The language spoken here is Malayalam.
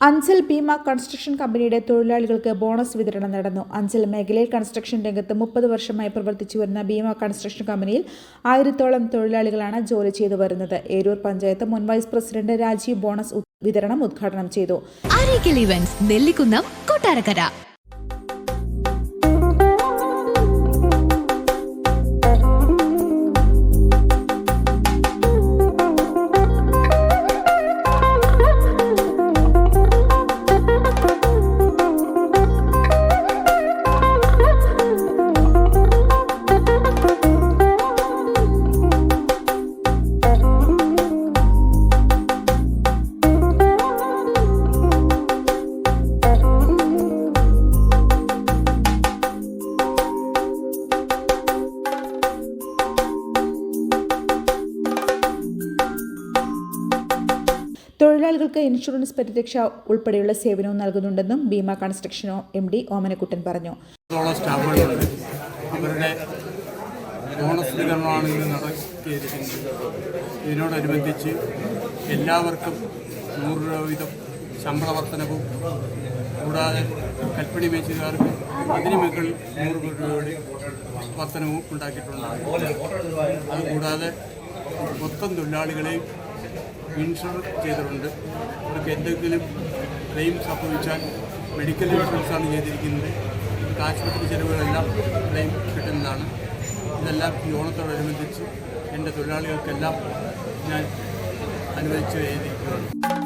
അഞ്ചൽ ഭീമ കൺസ്ട്രക്ഷൻ കമ്പനിയുടെ തൊഴിലാളികൾക്ക് ബോണസ് വിതരണം നടന്നു. അഞ്ചൽ മേഖലയിൽ കൺസ്ട്രക്ഷൻ രംഗത്ത് മുപ്പത് വർഷമായി പ്രവർത്തിച്ചു വരുന്ന ഭീമ കൺസ്ട്രക്ഷൻ കമ്പനിയിൽ ആയിരത്തോളം തൊഴിലാളികളാണ് ജോലി ചെയ്തു വരുന്നത്. ഏരൂർ പഞ്ചായത്ത് മുൻ വൈസ് പ്രസിഡന്റ് രാജീവ് ബോണസ് വിതരണം ഉദ്ഘാടനം ചെയ്തു. തൊഴിലാളികൾക്ക് ഇൻഷുറൻസ് പരിരക്ഷ ഉൾപ്പെടെയുള്ള സേവനവും നൽകുന്നുണ്ടെന്നും ഭീമ കൺസ്ട്രക്ഷനോ എം ഡി ഓമനക്കുട്ടൻ പറഞ്ഞു. അവരുടെ ബോണസ് വിതരണമാണ് ഇന്ന് നടത്തിയിരിക്കുന്നത്. ഇതിനോടനുബന്ധിച്ച് എല്ലാവർക്കും നൂറ് രൂപ വീതം ശമ്പള വർധനവും കൂടാതെ കൽപ്പണി മേച്ചുകാർക്ക് അതിന് മുകളിൽ നൂറ് രൂപയുടെ വർധനവും ഉണ്ടാക്കിയിട്ടുണ്ട്. അതുകൂടാതെ മൊത്തം തൊഴിലാളികളെയും ഇൻഷുർ ചെയ്തിട്ടുണ്ട്. അവർക്ക് എന്തെങ്കിലും ക്ലെയിം സംഭവിച്ചാൽ മെഡിക്കൽ ഇൻഷുറൻസാണ് ചെയ്തിരിക്കുന്നത്. അവർക്ക് ആശുപത്രി ചെലവുകളെല്ലാം ക്ലെയിം കിട്ടുന്നതാണ്. ഇതെല്ലാം ഈ ഓണത്തോടനുബന്ധിച്ച് എന്റെ തൊഴിലാളികൾക്കെല്ലാം ഞാൻ അനുവദിച്ച് ചെയ്തിരിക്കുകയാണ്